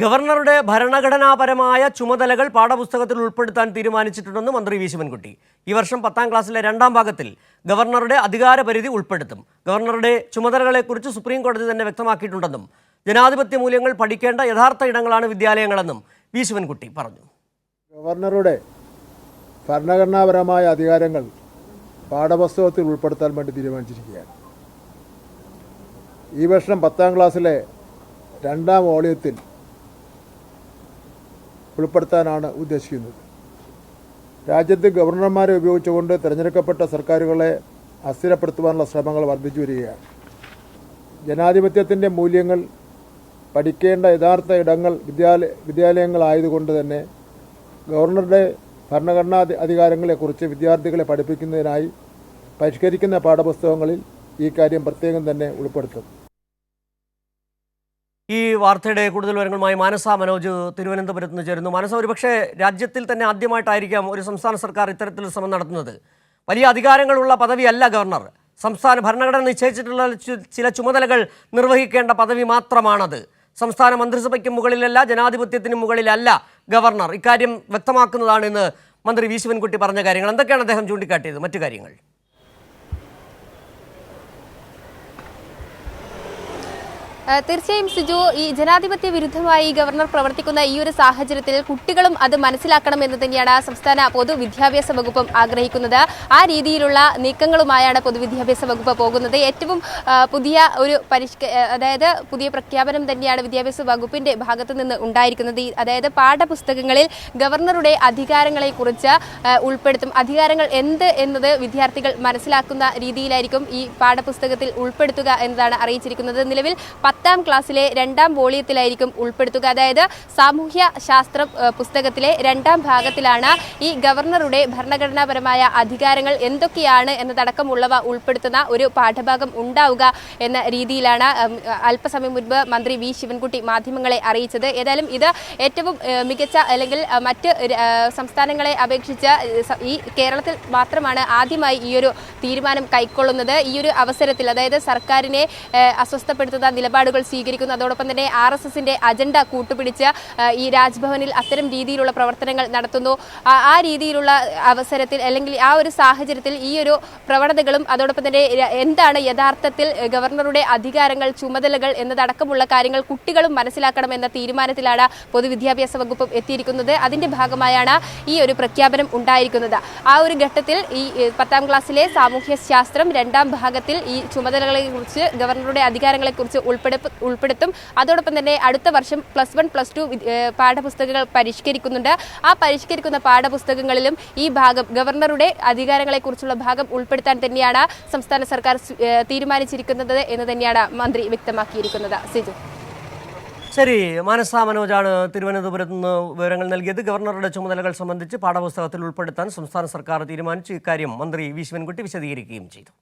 ഗവർണറുടെ ഭരണഘടനാപരമായ ചുമതലകൾ പാഠപുസ്തകത്തിൽ ഉൾപ്പെടുത്താൻ തീരുമാനിച്ചിട്ടുണ്ടെന്ന് മന്ത്രി വി ശിവൻകുട്ടി. ഈ വർഷം പത്താം ക്ലാസ്സിലെ രണ്ടാം ഭാഗത്തിൽ ഗവർണറുടെ അധികാരപരിധി ഉൾപ്പെടുത്തും. ഗവർണറുടെ ചുമതലകളെക്കുറിച്ച് സുപ്രീം കോടതി തന്നെ വ്യക്തമാക്കിയിട്ടുണ്ടെന്നും ജനാധിപത്യ മൂല്യങ്ങൾ പഠിക്കേണ്ട യഥാർത്ഥ ഇടങ്ങളാണ് വിദ്യാലയങ്ങളെന്നും വി ശിവൻകുട്ടി പറഞ്ഞു. ഗവർണറുടെ ഭരണഘടനാപരമായ അധികാരങ്ങൾ പാഠപുസ്തകത്തിൽ ഉൾപ്പെടുത്താൻ വേണ്ടി തീരുമാനിച്ചിരിക്കുകയാണ്. ഈ വർഷം പത്താം ക്ലാസ്സിലെ രണ്ടാം വോളിയത്തിൽ ഉൾപ്പെടുത്താനാണ് ഉദ്ദേശിക്കുന്നത്. രാജ്യത്ത് ഗവർണർമാരെ ഉപയോഗിച്ചുകൊണ്ട് തിരഞ്ഞെടുക്കപ്പെട്ട സർക്കാരുകളെ അസ്ഥിരപ്പെടുത്തുവാനുള്ള ശ്രമങ്ങൾ വർദ്ധിച്ചു വരികയാണ്. ജനാധിപത്യത്തിന്റെ മൂല്യങ്ങൾ പഠിക്കേണ്ട യഥാർത്ഥ ഇടങ്ങൾ വിദ്യാലയ വിദ്യാലയങ്ങളായതുകൊണ്ട് തന്നെ ഗവർണറുടെ ഭരണഘടനാ അധികാരങ്ങളെക്കുറിച്ച് വിദ്യാർത്ഥികളെ പഠിപ്പിക്കുന്നതിനായി പരിഷ്കരിക്കുന്ന പാഠപുസ്തകങ്ങളിൽ ഈ കാര്യം പ്രത്യേകം തന്നെ ഉൾപ്പെടുത്തും. ഈ വാർത്തയുടെ കൂടുതൽ വിവരങ്ങളുമായി മാനസ മനോജ് തിരുവനന്തപുരത്ത് നിന്ന് ചേരുന്നു. മാനസ ഒരുപക്ഷെ രാജ്യത്തിൽ തന്നെ ആദ്യമായിട്ടായിരിക്കാം ഒരു സംസ്ഥാന സർക്കാർ ഇത്തരത്തിൽ ശ്രമം നടത്തുന്നത്. വലിയ അധികാരങ്ങളുള്ള പദവിയല്ല ഗവർണർ. സംസ്ഥാന ഭരണഘടന നിശ്ചയിച്ചിട്ടുള്ള ചില ചുമതലകൾ നിർവഹിക്കേണ്ട പദവി മാത്രമാണത്. സംസ്ഥാന മന്ത്രിസഭയ്ക്ക് മുകളിലല്ല ജനാധിപത്യത്തിന് മുകളിലല്ല ഗവർണർ. ഇക്കാര്യം വ്യക്തമാക്കുന്നതാണ് ഇന്ന് മന്ത്രി വി. ശിവൻകുട്ടി പറഞ്ഞ കാര്യങ്ങൾ. എന്തൊക്കെയാണ് അദ്ദേഹം ചൂണ്ടിക്കാട്ടിയത്? മറ്റു കാര്യങ്ങൾ. തീർച്ചയായും സിജു ഈ ജനാധിപത്യ വിരുദ്ധമായി ഗവർണർ പ്രവർത്തിക്കുന്ന ഈ ഒരു സാഹചര്യത്തിൽ കുട്ടികളും അത് മനസ്സിലാക്കണം എന്ന് തന്നെയാണ് സംസ്ഥാന പൊതുവിദ്യാഭ്യാസ വകുപ്പും ആഗ്രഹിക്കുന്നത്. ആ രീതിയിലുള്ള നീക്കങ്ങളുമായാണ് പൊതുവിദ്യാഭ്യാസ വകുപ്പ് പോകുന്നത്. ഏറ്റവും പുതിയ ഒരു പരിഷ്ക അതായത് പുതിയ പ്രഖ്യാപനം തന്നെയാണ് വിദ്യാഭ്യാസ വകുപ്പിന്റെ ഭാഗത്തു നിന്ന് ഉണ്ടായിരിക്കുന്നത്. അതായത് പാഠപുസ്തകങ്ങളിൽ ഗവർണറുടെ അധികാരങ്ങളെ കുറിച്ച് ഉൾപ്പെടുത്തും. അധികാരങ്ങൾ എന്ത് എന്നത് വിദ്യാർത്ഥികൾ മനസ്സിലാക്കുന്ന രീതിയിലായിരിക്കും ഈ പാഠപുസ്തകത്തിൽ ഉൾപ്പെടുത്തുക എന്നതാണ് അറിയിച്ചിരിക്കുന്നത്. നിലവിൽ പത്താം ക്ലാസ്സിലെ രണ്ടാം വോളിയത്തിലായിരിക്കും ഉൾപ്പെടുത്തുക. അതായത് സാമൂഹ്യ ശാസ്ത്ര പുസ്തകത്തിലെ രണ്ടാം ഭാഗത്തിലാണ് ഈ ഗവർണറുടെ ഭരണഘടനാപരമായ അധികാരങ്ങൾ എന്തൊക്കെയാണ് എന്നതടക്കമുള്ളവ ഉൾപ്പെടുത്തുന്ന ഒരു പാഠഭാഗം ഉണ്ടാവുക എന്ന രീതിയിലാണ് അല്പസമയം മുൻപ് മന്ത്രി വി. ശിവൻകുട്ടി മാധ്യമങ്ങളെ അറിയിച്ചത്. ഏതായാലും ഇത് ഏറ്റവും മികച്ച അല്ലെങ്കിൽ മറ്റ് സംസ്ഥാനങ്ങളെ അപേക്ഷിച്ച് ഈ കേരളത്തിൽ മാത്രമാണ് ആദ്യമായി ഈയൊരു തീരുമാനം കൈക്കൊള്ളുന്നത്. ഈ ഒരു അവസരത്തിൽ അതായത് സർക്കാരിനെ അസ്വസ്ഥപ്പെടുത്തുന്ന അസ്വസ്ഥപ്പെടുത്തുന്ന നിലപാടുകൾ സ്വീകരിക്കുന്നു. അതോടൊപ്പം തന്നെ ആർ എസ് എസിന്റെ അജണ്ട കൂട്ടുപിടിച്ച് ഈ രാജ്ഭവനിൽ അത്തരം രീതിയിലുള്ള പ്രവർത്തനങ്ങൾ നടത്തുന്നു. ആ- രീതിയിലുള്ള അവസരത്തിൽ അല്ലെങ്കിൽ ആ ഒരു സാഹചര്യത്തിൽ ഈ ഒരു പ്രവണതകളും അതോടൊപ്പം തന്നെ എന്താണ് യഥാർത്ഥത്തിൽ ഗവർണറുടെ അധികാരങ്ങൾ ചുമതലകൾ എന്നതടക്കമുള്ള കാര്യങ്ങൾ കുട്ടികളും മനസ്സിലാക്കണം എന്ന തീരുമാനത്തിലാണ് പൊതുവിദ്യാഭ്യാസ വകുപ്പ് എത്തിയിരിക്കുന്നത്. അതിന്റെ ഭാഗമായാണ് ഈ ഒരു പ്രഖ്യാപനം ഉണ്ടായിരിക്കുന്നത്. ആ ഒരു ഘട്ടത്തിൽ ഈ പത്താം ക്ലാസ്സിലെ സാമൂഹ്യ ശാസ്ത്രം രണ്ടാം ഭാഗത്തിൽ ഈ ചുമതലകളെ കുറിച്ച് ഗവർണറുടെ അധികാരങ്ങളെ കുറിച്ച് ഉൾപ്പെടു ഉൾപ്പെടുത്തും. അതോടൊപ്പം തന്നെ അടുത്ത വർഷം പ്ലസ് വൺ പ്ലസ് ടു പാഠപുസ്തകങ്ങൾ പരിഷ്കരിക്കുന്നുണ്ട്. ആ പരിഷ്കരിക്കുന്ന പാഠപുസ്തകങ്ങളിലും ഈ ഭാഗം ഗവർണറുടെ അധികാരങ്ങളെക്കുറിച്ചുള്ള ഭാഗം ഉൾപ്പെടുത്താൻ തന്നെയാണ് സംസ്ഥാന സർക്കാർ തീരുമാനിച്ചിരിക്കുന്നത് എന്ന് തന്നെയാണ് മന്ത്രി വ്യക്തമാക്കിയിരിക്കുന്നത്. സിജു. ശരി മാനസ മനോജാണ് തിരുവനന്തപുരത്ത് നിന്ന് വിവരങ്ങൾ നൽകിയത്. ഗവർണറുടെ ചുമതലകൾ സംബന്ധിച്ച് പാഠപുസ്തകത്തിൽ ഉൾപ്പെടുത്താൻ സംസ്ഥാന സർക്കാർ തീരുമാനിച്ചു. ഇക്കാര്യം മന്ത്രി വി. ശിവൻകുട്ടി വിശദീകരിക്കുകയും ചെയ്തു.